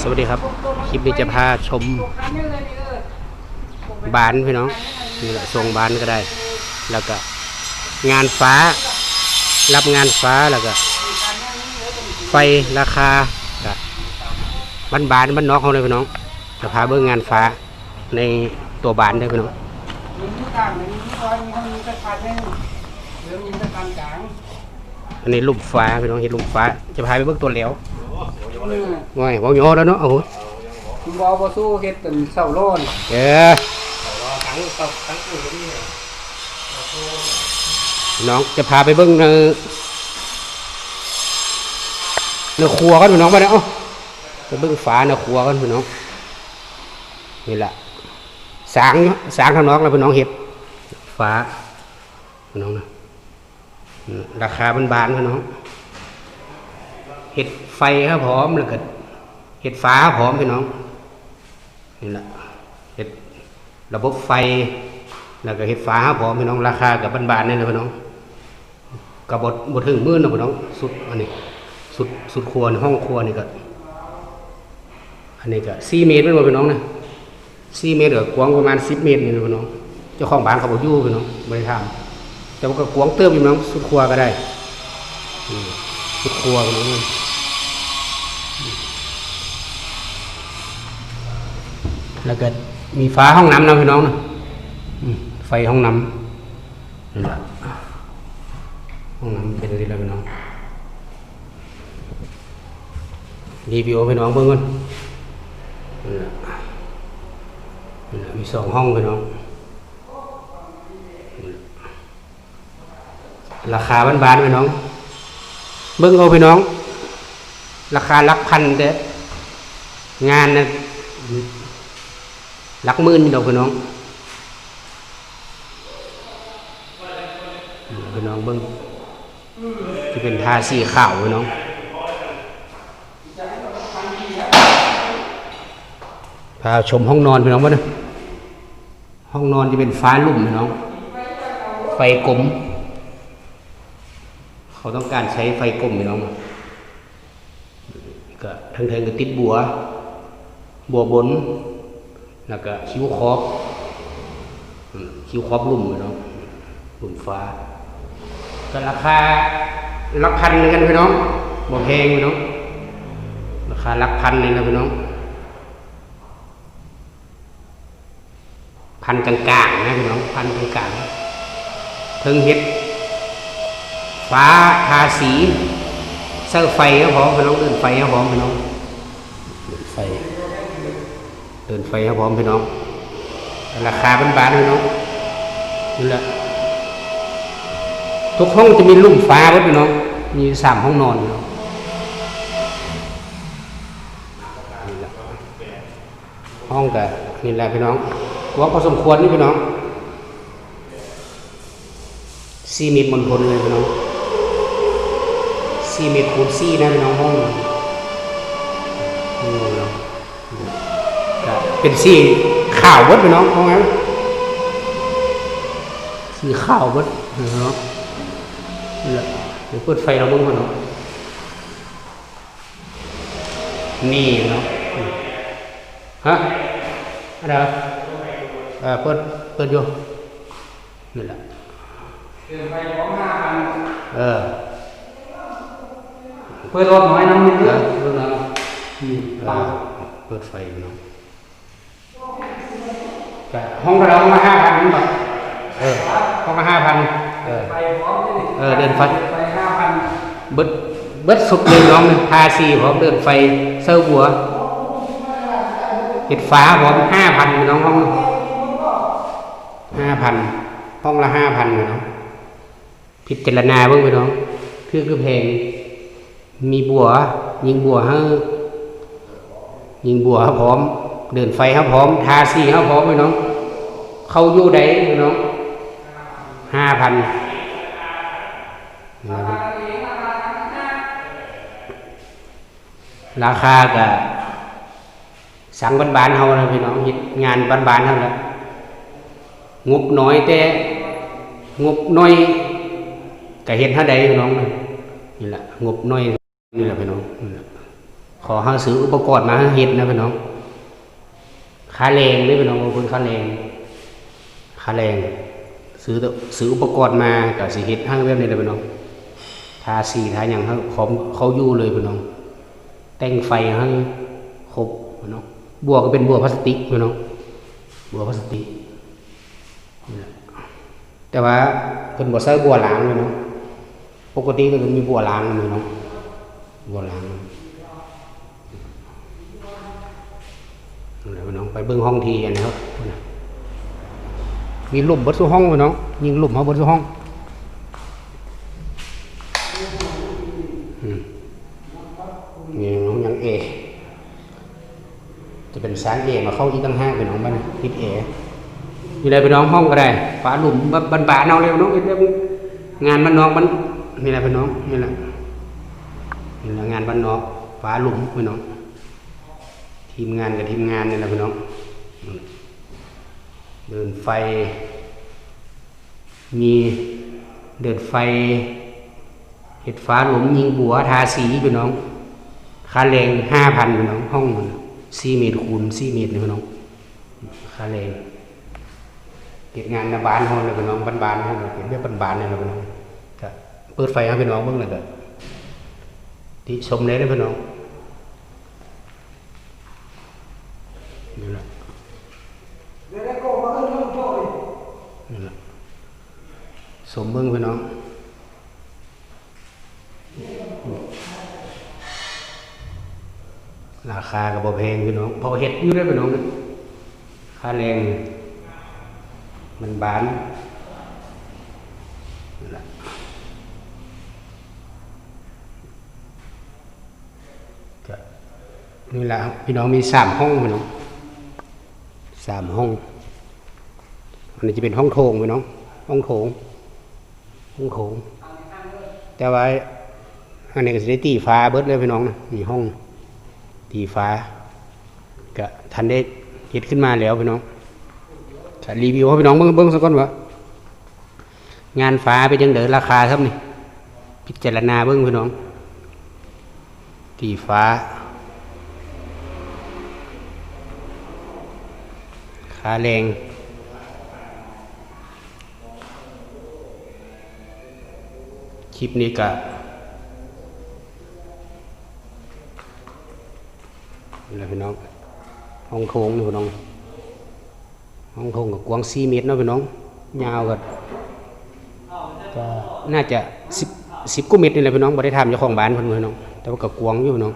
สวัสดีครับ คลิปนี้จะพาชมบ้านพี่น้องนี่แหละทรงบ้านก็ได้ แล้วก็งานฟ้า รับงานฟ้าแล้วก็ ไฟราคาก็บ้านบานบ้านนอกเขาเลยพี่น้อง จะพาเบิ่งงานฟ้าในตัวบ้านได้พี่น้องอันนี้ลูกฟ้าพี่น้องเห็นลูกฟ้า จะพาไปเบิ่งตัวเหลว ง่อยบอกโยแล้วเนาะโอ้โหคุณบอบ่สู้เฮ็ดเป็นเสาโลนเออน้องจะพาไปเบิ้งในในครัวกันพี่น้องมาเนี่ยเอ้าไปเบิ้งฝาในครัวกันพี่น้องนี่แหละสางอยู่สางทางน้องแล้วพี่น้องเห็ดฝาพี่น้องนะอืมราคาบานๆพี่น้องเห็ดไฟครับพร้อมแล้วก็เห็ดฟ้าพร้อมพี่น้องนี่แหละเฮ็ดระบบไฟ แล้วก็เฮ็ดฟ้าพร้อมพี่น้อง ราคากับบานๆนี่เลยพี่น้องกับบดบดถึงมื่นะพี่น้อง สุดอันนี้สุดสุดครัวห้องครัวนี่ก็อันนี้ก็สี่เมตรเป็นบ่พี่น้องนะสี่เมตรกับกว้างประมาณสิบเมตรนี่นะพี่น้องเจ้าของบ้านเขาบอกยู่พี่น้องบริทำแต่ว่าก็กว้างเติมพี่น้อง สุดครัวก็ได้สุดครัวพี่น้อง แล้วก็มีฟ้าห้องน้ำนะพี่น้องนะไฟห้องน้ำนี่แหละห้องน้ำเป็นอะไรแล้วพี่น้องรีวิวพี่น้องเบิ่งก่อนนี่แหละนี่แหละมีสองห้องพี่น้องราคาบ้านๆพี่น้อง เบิ่งเอาพี่น้อง ราคาลักพันเด้องานนะ หลักหมื่นนี่ดอกพี่น้องพี่น้องเบิ้งที่เป็นทาสีขาวพี่น้องพาชมห้องนอนพี่น้องวะนะห้องนอนจะเป็นฟ้าลุ่มพี่น้อง ไฟกลม เขาต้องการใช้ไฟกลมพี่น้องก็ทั้งเทิงก็ติดบัว บัวบน แล้วก็คิ้วคอบคิ้วคอบลุ่มเลยเนาะลุ่มฟ้า ก็ราคาลักพันเหมือนกันพี่น้องบ่แพงพี่น้องราคาลักพันเลยนะพี่น้อง พันกลางๆนะพี่น้องพันกลางๆเทิงเฮ็ดฟ้าทาสีเสื้อไฟก็พร้อมพี่น้องเดินไฟก็พร้อมพี่น้องเดินไฟ เดินไฟครับพร้อมพี่น้อง ราคาเป็นบาทพี่น้องนี่แหละทุกห้องจะมีลุ่มฟ้าไว้พี่น้องมีสามห้องนอนพี่น้องนี่แหละห้องกับนี่แหละพี่น้องว่าพอสมควรนี่พี่น้องสี่เมตรมณฑลเลยพี่น้องสี่เมตรคูณสี่นะพี่น้องห้องนี่เนาะ เป็นสีข่าวเบดไปน้องเอางั้นสีข่าวเบดเนาะนี่แหละเดี๋ยวเปิดไฟเราบ้างก่อนเนาะนี่เนาะฮะอะไรวะเออเปิดเปิดอยู่นี่แหละเดินไปพร้อมห้าพันเออเปิดรถน้อยน้ำมันเยเออะอเปิดแล้วอืมเอเปล่าอเปิดไฟพี่น้อง แต่ห้องเราห้องละห้าพันนี่ป่ะเออห้องละห้าพันเออไปพร้อมเลยเออเดินไฟไปห้าพันเบิดเบิดสุดเลยน้องทาสีพร้อมเดินไฟเซอร์หัวเห็ดฟ้าพร้อมห้าพันน้องห้องห้าพันห้องละห้าพันน้องพิจารณาเบ้างไปน้องคือคือเพลงมีบัว ยิงบัวให้ยิงบัวครับพร้อม เดินไฟครับพร้อม ทาสีครับพร้อมไปน้อง เข้าอยู่ใดไปน้องห้าพันราคาก็สั่งบ้านเฮานะพี่น้องเฮ็ดงานบานเฮาแหละงบน้อยแต่งบน้อยก็เฮ็ดเท่าใดพี่น้องนี่แหละงบน้อยนี่แหละพี่น้องนี่แหละขอห้ซื้ออุปกรณ์มาให้เฮ็ดนะพี่น้อง ค่าแรงนี่พี่น้องบางคนค่าแรงค่าแรงซื้อตัวซื้ออุปกรณ์มาก็สิเฮ็ดให้แบบนี้เลยพี่น้องทาสีทาหยังเขาเขายู่เลยพี่น้อง แต่งไฟให้ครบพี่น้องบัวก็เป็นบัวพลาสติกพี่น้องบัวพลาสติกแต่ว่าเพิ่นบ่ใส่บัวล้างเลยเนาะปกติก็จะมีบัวล้างพี่น้องบัวล้าง น้องไปเบิ่งห้องทีอันนี้ครับมีหลุมบดสู่ห้องพี่น้องยิงหลุมเฮาบดสู่ห้องมนี่น้องยังเอจะเป็นสายเอมาเข้าอีกตั้งห้าเป็นน้องบ้านทิศเออยู่เลยเป็นน้องห้องก็ได้ฝาหลุมบ้านบานเอาเร็วน้องเอ็ดเร็วงานบ้านนอกมันนี่แหละเป็นน้องนี่แหละนี่แหละงานบ้านนอกฝาหลุมเป็นน้อง ทีมงานกับทีมงานเนี่แหละเป็นน้อง เดินไฟ มีเดินไฟเห็ดฟ้าหลุมยิงบัวทาสีเป็นน้องค่าแรงห้าพันพี่น้อง ห้องมันสี่เมตรคูณสี่เมตรนี่พี่น้องค่าแรงเก็บงานในบ้านห้องเลยพี่น้องบ้านบ้านๆห้องเก็บเรียบ้านบ้านๆนี่แหละพี่น้องเปิดไฟให้พี่น้องเบิ่งเลยก็ที่ชมเลยนะพี่น้องนี่แหละ เดี๋ยวได้โก้มาขึ้นห้องโจ้ดิ นี่แหละ สมเบิ่งพี่น้องราคาก็บ่แพงพี่น้องพอเฮ็ดอยู่ได้พี่น้องค่าแรงมันบานนี่แหละพี่น้องมีสามห้องพี่น้องสามห้องอันนี้จะเป็นห้องโถงพี่น้อง ห้องโถง ห้องโถงแต่ว่าอันนี้ก็สิได้ตีฟ้าเบิดเลยพี่น้องนะมีห้องตีฟ้า ก็ทันได้เฮ็ดขึ้นมาแล้วพี่น้องจะรีวิวให้พี่น้องเบิ่งเบิ่งสักก่อนว่างานฟ้าเป็นจังไดราคาครับนี่ พิจารณาเบิ่งพี่น้อง ตีฟ้า ค่าแรง คลิปนี้ก็นี่แหละพี่น้อง ห้องโถงนี่พี่น้อง ห้องโถงกับกว้างสี่เมตรนะพี่น้อง ยาวก็ก็น่าจะสิบสิบกุเมตรนี่แหละพี่น้องบ่ได้ทำเจ้าของบ้านเพิ่นพี่น้อง แต่ว่ากับกว้างอยู่พี่น้อง